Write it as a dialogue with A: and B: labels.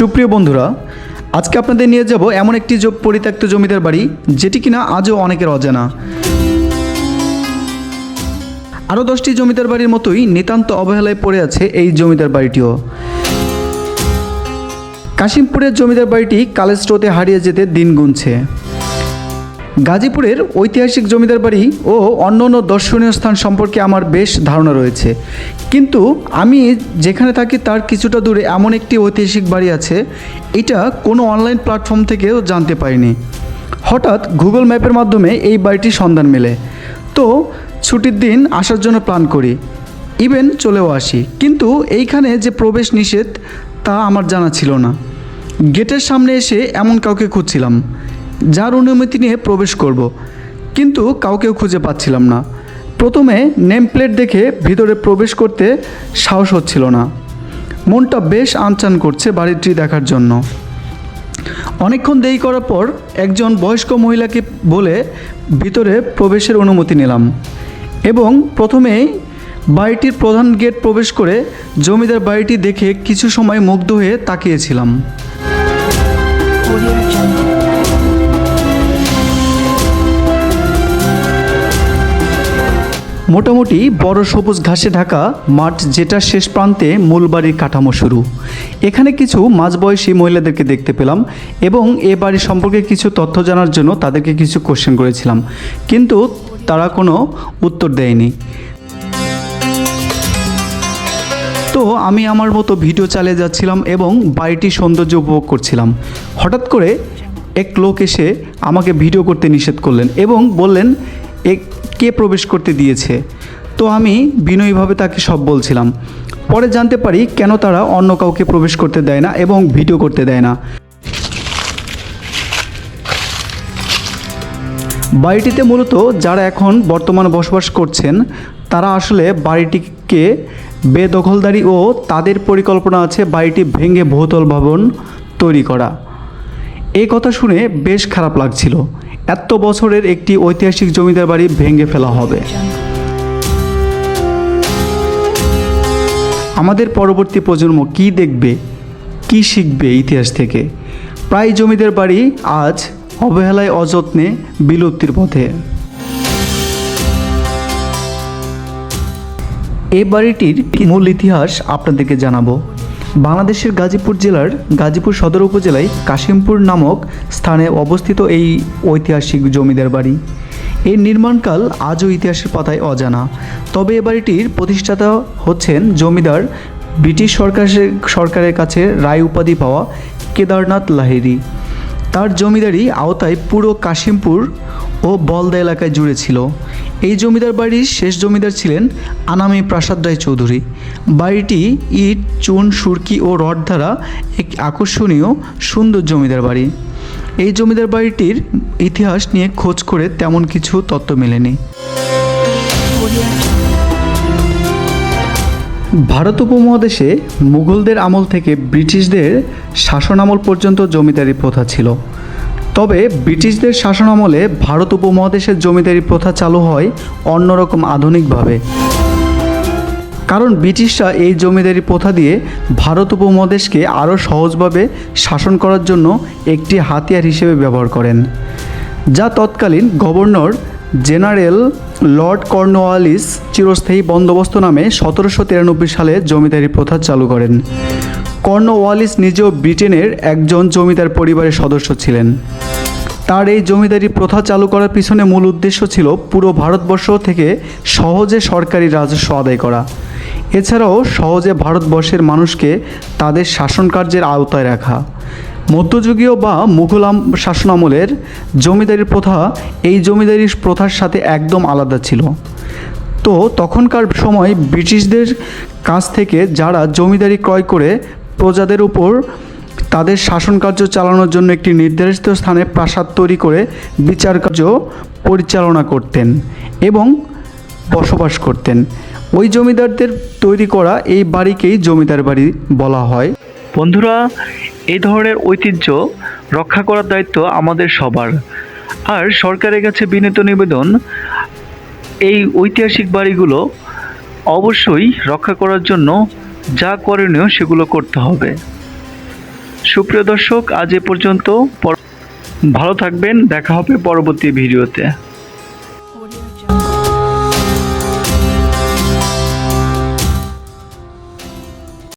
A: সুপ্রিয় বন্ধুরা, আজকে আপনাদের নিয়ে যাব এমন একটি পরিত্যক্ত জমিদার বাড়ি, যেটি কিনা আজও অনেকের অজানা। আরও দশটি জমিদার বাড়ির মতোই নিতান্ত অবহেলায় পড়ে আছে এই জমিদার বাড়িটিও। কাশিমপুরের জমিদার বাড়িটি কালের স্রোতে হারিয়ে যেতে দিন গুনছে। গাজীপুরের ঐতিহাসিক জমিদার বাড়ি ও অন্য অন্য দর্শনীয় স্থান সম্পর্কে আমার বেশ ধারণা রয়েছে। কিন্তু আমি যেখানে থাকি তার কিছুটা দূরে এমন একটি ঐতিহাসিক বাড়ি আছে, এটা কোনো অনলাইন প্ল্যাটফর্ম থেকেও জানতে পারিনি। হঠাৎ গুগল ম্যাপের মাধ্যমে এই বাড়িটির সন্ধান মেলে। তো ছুটির দিন আসার জন্য প্ল্যান করি। ইভেন চলেও আসি। কিন্তু এইখানে যে প্রবেশ নিষেধ তা আমার জানা ছিল না। গেটের সামনে এসে এমন কাউকে খুঁজছিলাম। যার অনুমতি নিয়ে প্রবেশ করব। কিন্তু কাউকেও খুঁজে পাচ্ছিলাম না। প্রথমে নেম প্লেট দেখে ভিতরে প্রবেশ করতে সাহস হচ্ছিল না। মনটা বেশ আনচান করছে বাড়িটি দেখার জন্য। অনেকক্ষণ দেরি করার পর একজন বয়স্ক মহিলাকে বলে ভিতরে প্রবেশের অনুমতি নিলাম এবং প্রথমেই বাড়িটির প্রধান গেট প্রবেশ করে জমিদার বাড়িটি দেখে কিছু সময় মুগ্ধ হয়ে তাকিয়েছিলাম। মোটামুটি বড় সবুজ ঘাসে ঢাকা মাঠ যেটা শেষ প্রান্তে মূল বাড়ির কাঠামো শুরু। এখানে কিছু মাঝবয়সী মহিলাদেরকে দেখতে পেলাম এবং এ বাড়ি সম্পর্কে কিছু তথ্য জানার জন্য তাদেরকে কিছু কোশ্চেন করেছিলাম। কিন্তু তারা কোনো উত্তর দেয়নি। তো আমি আমার মতো ভিডিও চালিয়ে যাচ্ছিলাম এবং বাড়িটির সৌন্দর্য উপভোগ করছিলাম। হঠাৎ করে এক লোক এসে আমাকে ভিডিও করতে নিষেধ করলেন এবং বললেন, এ কে প্রবেশ করতে দিয়েছে? তো আমি বিনয়ীভাবে তাকে সব বলছিলাম। পরে জানতে পারি কেন তারা অন্য কাউকে প্রবেশ করতে দেয় না এবং ভিডিও করতে দেয় না। বাড়িটিতে মূলত যারা এখন বর্তমানে বসবাস করছেন, তারা আসলে বাড়িটিকে বেদখলদারি ও তাদের পরিকল্পনা আছে বাড়িটি ভেঙে বহুতল ভবন তৈরি করা। এই কথা শুনে বেশ খারাপ লাগছিল। এত বছরের একটি ঐতিহাসিক জমিদার বাড়ি ভেঙে ফেলা হবে। আমাদের পরবর্তী প্রজন্ম কি দেখবে, কি শিখবে ইতিহাস থেকে? প্রায় জমিদার বাড়ি আজ অবহেলায় অযত্নে বিলুপ্তির পথে। এই বাড়িটির মূল ইতিহাস আপনাদেরকে জানাব। বাংলাদেশের গাজীপুর জেলার গাজীপুর সদর উপজেলায় কাশিমপুর নামক স্থানে অবস্থিত এই ঐতিহাসিক জমিদার বাড়ি। এর নির্মাণকাল আজও ইতিহাসের পাতায় অজানা। তবে এ বাড়িটির প্রতিষ্ঠাতা হচ্ছেন জমিদার ব্রিটিশ সরকারের সরকারের কাছে রায় উপাধি পাওয়া কেদারনাথ লাহিড়ী। তার জমিদারি আওতায় পুরো কাশিমপুর ও বলদা এলাকায় জুড়ে ছিল। এই জমিদার বাড়ির শেষ জমিদার ছিলেন আনামি প্রাসাদ রায় চৌধুরী। বাড়িটি ইট, চুন, সুরকি ও রড দ্বারা এক আকর্ষণীয় সুন্দর জমিদার বাড়ি। এই জমিদার বাড়িটির ইতিহাস নিয়ে খোঁজ করে তেমন কিছু তথ্য মেলেনি। ভারত উপমহাদেশে মুঘলদের আমল থেকে ব্রিটিশদের শাসন আমল পর্যন্ত জমিদারি প্রথা ছিল। তবে ব্রিটিশদের শাসনামলে ভারত উপমহাদেশের জমিদারি প্রথা চালু হয় অন্যরকম আধুনিকভাবে। কারণ ব্রিটিশরা এই জমিদারি প্রথা দিয়ে ভারত উপমহাদেশকে আরও সহজভাবে শাসন করার জন্য একটি হাতিয়ার হিসেবে ব্যবহার করেন, যা তৎকালীন গভর্নর জেনারেল লর্ড কর্নওয়ালিস চিরস্থায়ী বন্দোবস্ত নামে সতেরোশো তিরানব্বই সালে জমিদারি প্রথা চালু করেন। কর্নওয়ালিস নিজেও ব্রিটেনের একজন জমিদার পরিবারের সদস্য ছিলেন। তার এই জমিদারি প্রথা চালু করার পিছনে মূল উদ্দেশ্য ছিল পুরো ভারতবর্ষ থেকে সহজে সরকারি রাজস্ব আদায় করা। এছাড়াও সহজে ভারতবর্ষের মানুষকে তাদের শাসন কার্যের আওতায় রাখা। মধ্যযুগীয় বা মুঘল আম- শাসনামলের জমিদারি প্রথা এই জমিদারি প্রথার সাথে একদম আলাদা ছিল। তো তখনকার সময় ব্রিটিশদের কাছ থেকে যারা জমিদারি ক্রয় করে প্রজাদের উপর তাদের শাসন কার্য চালানোর জন্য একটি নির্ধারিত স্থানে প্রাসাদ তৈরি করে বিচার কার্য পরিচালনা করতেন এবং বসবাস করতেন। ওই জমিদারদের তৈরি করা এই বাড়িকেই জমিদার বাড়ি বলা হয়।
B: বন্ধুরা, এই ধরনের ঐতিহ্য রক্ষা করার দায়িত্ব আমাদের সবার। আর সরকারের কাছে বিনীত নিবেদন, এই ঐতিহাসিক বাড়িগুলো অবশ্যই রক্ষা করার জন্য যা করণীয় সেগুলো করতে হবে।
A: সুপ্রিয় দর্শক, আজ এ পর্যন্ত। পর- ভালো থাকবেন, দেখা হবে পরবর্তী ভিডিওতে।